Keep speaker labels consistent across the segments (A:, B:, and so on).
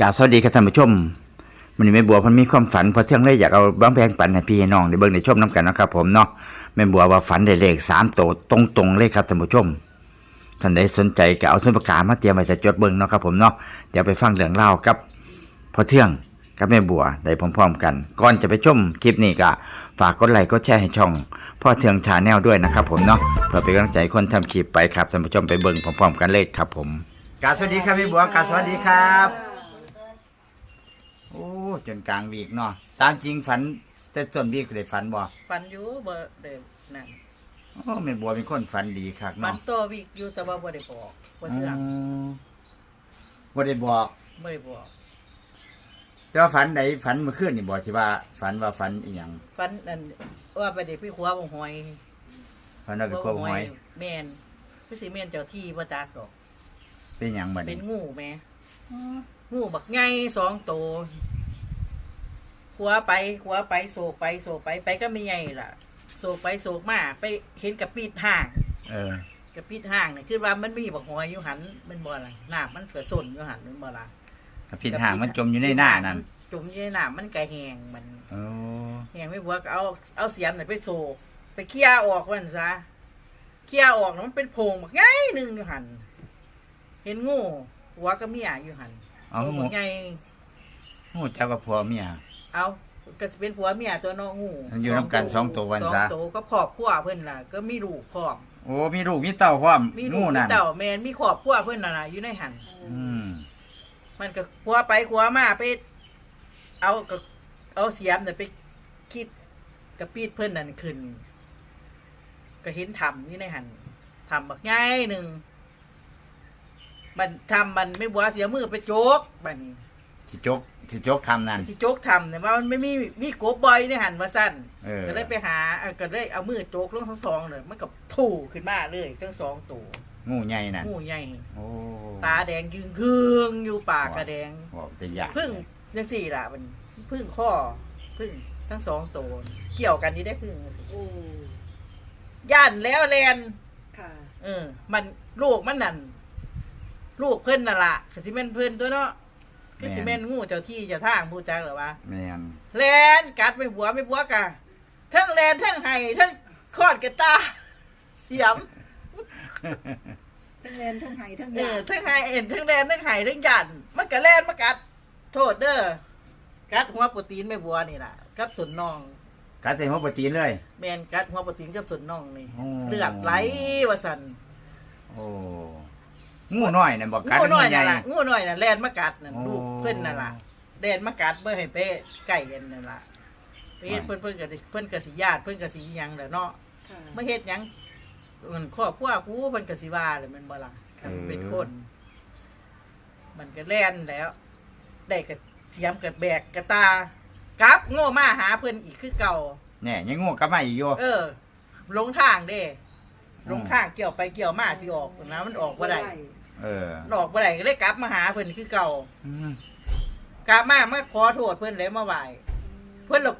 A: กาสวัสดีครับท่านผู้ชมมันนี้แม่บัวเพันมีความฝันพอเที่ยงเลยอยากเอาบ้างแพงปันให้พี่ให้น้องได้เบิ่งได้ชมน้ำกันนะครับผมเนาะแม่บัวว่าฝันได้เลขสามโตวตรงๆเลยครับท่านผู้ชมท่านใดสนใจก็เอาสมุดปากกามาเตรียมไว้แต่จดเบิ่งเนาะครับผมเนาะเดี๋ยวไปฟังเรื่องเล่ากับพอเที่ยงกับแม่บัวได้พร้อมๆกันก่อนจะไปชมคลิปนี้ก็ฝากกดไลค์กดแชร์ให้ช่องพ่อเทืองชาแนลด้วยนะครับผมเนาะเพื่อเป็นกำลังใจคนทำคลิปไปครับท่านผู้ชมไปเบิ่งพร้อมๆกันเลยครับผมกาบสวัสดีครับแม่บัวกาบสวัสดีครับ จนกลางวีกเนาะตามจริงฝัน แต่ต้นวีกได้ฝันบ่
B: ฝันอยู่บ่ได้นั่น
A: โอ้แม่บัวเป็นคนฝันดีคัก
B: ฝัน
A: เนาะ
B: ตัววิกอยู่แต่ว่าบ่ได้บอกบ่เทื่อง
A: อืมบ่ได้บอก
B: บ่ได้บอก
A: แต่ว่าฝันใดฝันเมื่อคืนนี่บอกที่ว่า ฝันว่าฝันอีหยัง
B: ฝันนั่นว่าไปได้ไปขัวบ่หอย
A: ฝันว่าเป็นควบหอย
B: แม่นคือสิแม่นเจ้าที่บ่จักดอก
A: เป็นหยังบัด
B: เป็น
A: นี้
B: งูแม่งูบักใหญ่สองตัว ขัวไปขัวไปโศกไปโศกไปไปก็ไม่ใหญ่ล่ะโศกไปโศกมาไปเห็นกับปีดห่าง
A: เออ
B: กับปีดห่างนี่คือว่ามันมีบักหอยอยู่หันมันบ่ล่ะน้ำมันเกิดสนอยู่หันมันบ่ล่ะ
A: ผิดห่างมันจมอยู่ในหน้านั่น
B: จมอยู่ในน้ำมันก็แห้งมัน
A: โอ้
B: แห้งไม่บัวก็เอาเอาเสียมน่ะไปโศกไปเคี่ยออกมันซะเคี่ยออกแล้วมันเป็นโพรงบักใหญ่หนึงอยู่หันเห็นงูหัวก็เมียอยู่หัน
A: เอา
B: ตัว
A: หมู
B: บักใหญ่
A: หมูเจ้ากับผัวเมีย
B: เอาก็สิเป็นผัวเมียตัวน้องงู
A: มันอยู่นำกันสองตัววันซะ
B: สองตัวก็ครอบครัวเพิ่นล่ะ ก็มีลูกพร้อม
A: โอ้มีลูกมีเต้าพร้อม
B: มีลู
A: งู
B: กมี
A: นั่น
B: เต่าแมนมีครอบครัวเพิ่นน่ะนะอยู่ในหัน
A: อืม
B: มันก็ครัวไปครัวมาไป เอาก็เอาเสียมเนี่ยไปคิดกระปีดเพิ่นนั่นขึ้น ก็เห็นทำนี่ในหันทำบักง่ายหนึ่งมันทำมันไม่บัวเสียมือไปโจกบัดนี้
A: ที่จกที่จกทำนั่น
B: ที่โจกทำเนี่ยว่ามันไม่มีมีกบใบในหันว่าสั้น
A: เออ
B: ก็เลยไปหาเอ่อก็เลยเอามือโจกลงทั้งสองเลยมันก็ถูขึ้นมาเลยทั้งสองตัว
A: งูใหญ่นั่น
B: งูใหญ่
A: โอ้
B: ตาแดงยึงเคืองอยู่ปากกระแดง
A: บอกแต่ยาก
B: พึ่งยังสี่ล่ะมันพึ่งข้อพึ่งทั้งสองตัวเกี่ยวกันนี่ได้พึ่ง
C: โอ้
B: ย่านแล้วแลน
C: ค่ะ
B: เออ มันลูกมันนั่นลูกเพิ่นน่ะล่ะคือสิแม่นเพิ่นตัวเนาะ คือสิแม่นงูเจ้าที่เจ้าทางผู้จักเหรอวะ
A: แม่น
B: แลนกัดไปหัวไม่บัวกะทั้งแลนทั้งไห้ทั้งคอดกระตาเสียม
C: ทั้งแลนทั้งไห้ทั้ง
B: เอยาอทั้งไห้เอ็นทั้งแลนทั้งไห้ทั้งยันมันก็แลนมากัด โทษเด้อกัดหัวโปรตีนไม่บัวนี่ล่ะกับส่วนน่อง
A: กัดใส่หัวปะตีนเลย
B: แมนกัดหัวโปรตีนกับส่วนน่องนี่
A: โอ้
B: เลือดไหลว่าสัน
A: โอ้งูน้อยนั่นบอกกัด
B: งูน้อย
A: งูใหญ่
B: น่ะล่ะงูน้อยน่ะแลนมากัดนั่น
A: โอ้
B: ลูก เพิ่นน่ะล่ะแลนมากัดเมื่อให้ไปไก่กันนั่นล่ะไปเฮ็ดเพิ่นเพิ่นก็สิเพิ่นก็สิญาติเพิ่นก็สิหยังแหละเนาะ
C: ค่ะ
B: ไม่เฮ็ดหยังมันครอบครัวกูเพิ่นก็สิว่าเลยแมันบ่ล่ะคันเป็นคน มันก็แล่นแล้ว ได้กระเทียมกับแบกกระตากลับ โง่มาหาเพิ่นอีกคือเก่า
A: แน่ยังงูกลับมาอีกอยู่
B: เออลงทางเด้ลงทางเกี่ยวไปเกี่ยวมาสิออกนะมันออกบ่ได้
A: เออ
B: มันออกบ่ได้ก็เลยกลับมาหาเพิ่นคือเก่า
A: อืม
B: กลับมามาขอโทษเพิ่นเลยมาไหว้เพิ่นหลก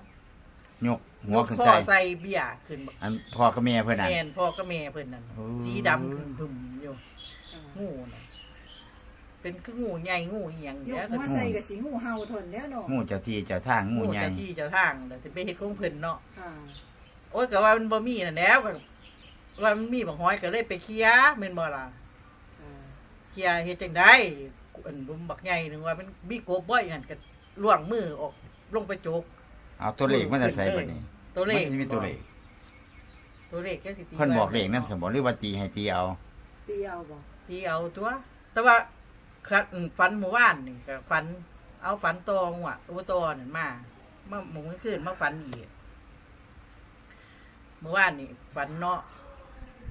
A: ยกหัวขึ้น
B: ข้อ
A: ใส่
B: ใส่เบี้ยขึ้นบัก
A: อันพ่อกับแม่เพื่อนน่ะ
B: แม่นพ่อกับแม่เพิ่นนั่น
A: โอ้
B: สีดำขึ้นพึ่มอยู่งูน่ะเป็นคืองูใหญ่งูอีหยัง
C: ย
B: เนี้ย
C: กหัวใส่กับสีงูเห่าทนแล้วเนาะ
A: งูเจ้าที่เจ้าทางงู
B: งู
A: ใหญ่
B: เจ้าที่เจ้าทางแต่สิไปเฮ็ดของเพิ่นเนาะ
C: ค่ะ
B: โอ้ยก็ว่ามันบ่มีนั่นแหล้วก็ว่ามันมีบักหอยก็เลยไปเคลียร์แม่นบ่ล่ะ
C: ค่ะ
B: เคลียร์เฮ็ดจังได๋ อันบุมบักใหญ่นึงว่ามันมีกบบ่อย่างนั้นก็ล่วงมือออกลงไปโจก
A: เอาตัวเลขมันจะใส่บัดนี้
B: ตัวเลข
A: มันสิมีตัวเลข
B: ตัวเลขก็สิตี
A: เพิ่นบอกเลขนำสมบ่หรือว่าตีให้ตีเอา
C: ตีเอาบ่
B: ตีเอาตัว แต่ว่าคัดอืมฝันเมื่อวานนี่ก็ฝัน เอาฝันตองว่ะตัวตอนั่นมามาหมุนขึ้นมาฝันอีกเมื่อวานนี่ฝันเนาะ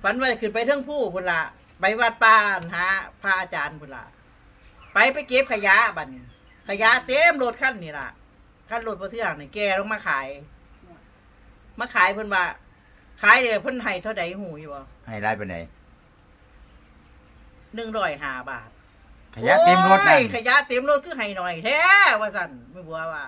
B: ฝันว่าขึ้นไปเทิงผู้พุ่นละไปวัดป่าหาพระอาจารย์พุ่นละ ไปไปเก็บขยะบัดนี้ขยะเต็มรถขั้นนี่ล่ะขั้นรถพระเทืองนี่แกลงมาขาย มาขายเพิ่นว่า ขายเดี๋ยวเพิ่นให้เท่าใดหูอยู่บ่
A: ให้ไล่ไปไหน
B: หนึ่งร้อยห้าบาท
A: ขยะเต็มรถนั่น
B: โอ้ยขยะเต็มรถคือให้หน่อยแท้ว่าสั่นไม่บัวว่า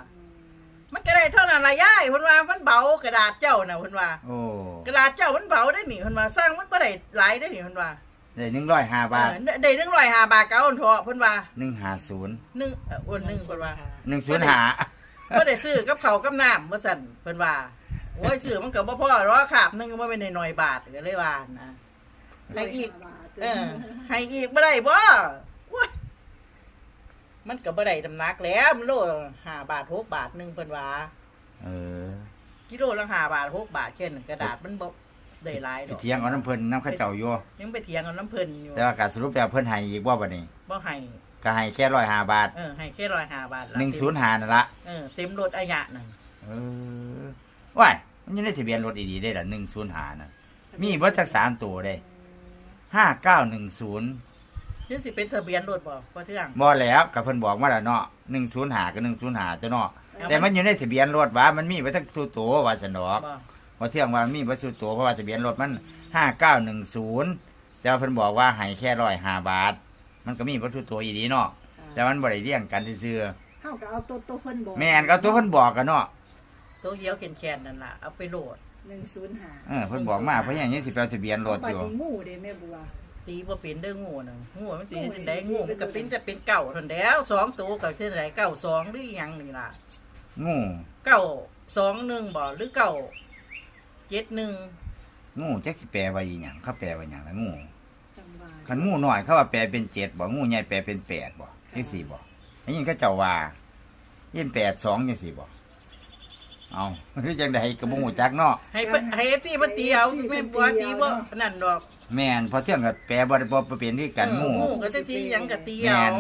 B: มันก็ได้เท่านั้นละย่ายเพิ่นว่ามันเบากระดาษเจ้าน่ะเพิ่นว่า
A: โอ้
B: กระดาษเจ้ามันเบาได้หนิเพิ่นว่าสร้างมันบ่ได้หลายได้หนิเพิ่นว่า
A: ได้หนึ่งร้อยห้าบาท
B: เออได้หนึ่งร้อยห้าบาทเก้าอันเถอะเพิ่นว่า
A: หนึ่งห้าศูนย์
B: หนึ่งเอ่ออ้วนหนึ่งเพิ่นว่า
A: หนึ่งศูนย์ห้า
B: ก็ได้ซื้อกับเขาวกับน้ำมาสั่นเพิ่นว่าโอ้ยซื้อมันก็บ่พอหรอกครับนึงว่าเป็นหน่อยๆบาทก็เลยว่านะให้อีก
C: ร้ยห้าบาท
B: เออให้อีกบ่ได้บ่โอ้ยมันก็บ่ได้ตำหนักแล้วมันโลห้าบาทหกบาทหนึงเพิ่นว่า
A: เออ
B: กิโลละห้าบาทหกบาทแค่นั้นกระดาษมันบ่ ได้หลายด
A: ไป
B: อก
A: เถียงเอาน้ำเพิ่นน้ำเข้าเจ้าอยู่
B: ยังไปเถียงกับน้ำเพิ่นอยู่
A: แต่ว่าการสรุปแล้วเพิ่นให้อีกว่าบัดนี้
B: บ่ให้
A: ก็ให้แค่ร้อยห้าบาท
B: เออให้แค่ร้อยห้าบาทละ
A: หนึ่งศูนย์ห้านั่นละ
B: เออเต็มรถอายะนั่น
A: เออว้ายมันยังได้ทะเบียนรถดีๆได้ละหนึ่งศูนย์ห้านั่นมีเบิดจักสามตัวได้ห้าเก้าหนึ่งศูนย์
B: นี่สิเป็นทะเบียนรถบ่บ่เทื่อง
A: บ่แล้วกับเพิ่นบอกมาแล้วเนาะหนึ่งศูนย์ห้ากับหนึ่งศูนย์ห้าเจ้าเนาะ
B: เอา
A: แต่มันอยู่ในทะเบียนรถว่ามันมีไว้ทั้งตัวตัวว่าสนอก
B: บ่
A: พอเที่ยงว่ามันมีไว้ตัวตัวเพราะว่าทะเบียนรถมันห้าเก้าหนึ่งศูนย์แต่ว่าเพิ่นบอกว่าให้แค่ร้อยห้าบาท มันก็มีวัตถุตัวอีดีเนาะแต่มันบ่ได้เรียงกันซื่อ
C: เฮาก็เอาตัวตัวเพิ่นบอก
A: ๆแม่นก็ตัวเพิ่นบอกกันเนาะ
B: ตัวเหี่ยวแคนๆนั่นล่ะเอาไปโหลด
C: 105
A: เออเพิ่นบอกมาเพราะอย่างนี้สิไปเอาทะเบียนรถ
C: บั
A: อ
C: ด
A: ยู่
C: นี้งูเด้แม่บัว
B: ตีบ่เป็นเด้องูน่ะงูมันสิ
C: งู
B: เฮ็ดจังได๋
C: งู
B: งูมันก็เป็นจะเป็นเก่าเท่านั้นแล้วสองตัวก็เท่าไดเก่าสองหรืออีหยังนี่ล่ะ
A: งู
B: เก่าสองหนึ่งบ่หรือเก่า เจ็ดหนึ่ง
A: งูจักสิแปลว่าอีหยังเขาแปลว่าหยังล่ะงู
C: จังหว่า
A: คันงูน้อยเขาว่าแปลเป็นเจ็ดบ่งูใหญ่แปลเป็นแปดบ่จังสี่บ่อันนี้เขาเจ้าว่ายินแปดสองจังสี่บ่เอาคือจังไดก็บ่ฮู้จักเนาะ
B: ให้เพิ่นให้ที่มันตีเอาแม่บัวตีบ่นั่นดอก
A: แม่นพอเที่ยงก็แปลบ่ได้บ่เป็นที่กันงู
B: เอองูก็จะตีหยังก็ตี
A: แม่
B: เอา
A: น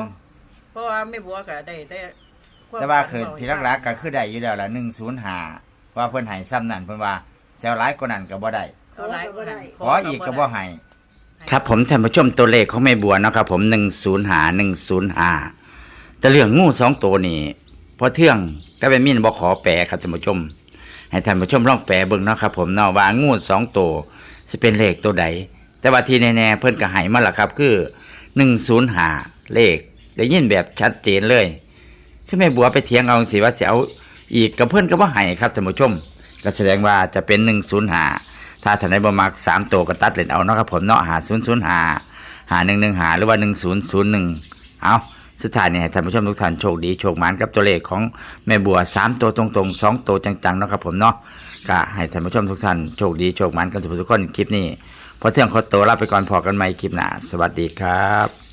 B: เพราะว่าแม่บัวก็ได้แต่ม
A: แต่ว่า
B: ฝัน
A: คือ
B: เบ
A: ที่รักๆก็คือได้อยู่แล้วล่ะ105ว่าเพิ่นให้ซ้ำนั่นเพิ่นว่า แซวหลายกว่านั้นก็บ่ได้
B: เขาหลายคนนั้น
A: ขออีกก็บ่ให้
B: ให้
A: ครับผมท่านผู้ชมตัวเลขของแม่บัวเนาะครับผมหนึ่งศูนย์หาหนึ่งศูนย์หาแต่เรื่องงูสองตัวนี่พอเที่ยงก็เป็นมินบอขอแปลครับท่านผู้ชม ให้ท่านผู้ชมลองแปลเบิ่งเนาะครับผมเนาะว่างูสองตัวสิเป็นเลขตัวใด แต่ว่าที่แน่ๆเพิ่นก็ให้มาและครับ คือหนึ่งศูนย์หาเลขได้ยินแบบชัดเจนเลยคือแม่บัวไปเถียงเอาสิว่าสิเอาอีกกับเพิ่นก็บ่ให้ครับท่านผู้ชม ก็แสดงว่าจะเป็นหนึ่งศูนย์หาถ้าท่านใดบ่มักสามตัวก็ตัดเล่นเอาเนาะครับผมเนาะหาศูนย์ศูนย์หาหาหนึ่งหนึ่งหาหรือว่าหนึ่งศูนย์ศูนย์หนึ่งเอาสุดท้ายนี่ให้ท่านผู้ชมทุกท่านโชคดีโชคหมานกับตัวเลขของแม่บัวสามตัวตรงๆสองตัวจังๆเนาะครับผมเนาะก็ให้ท่านผู้ชมทุกท่านโชคดีโชคหมานกันทุกทุกคนคลิปนี้พอเที่ยงขอตัวลาไปก่อนพอกันใหม่คลิปหน้าสวัสดีครับ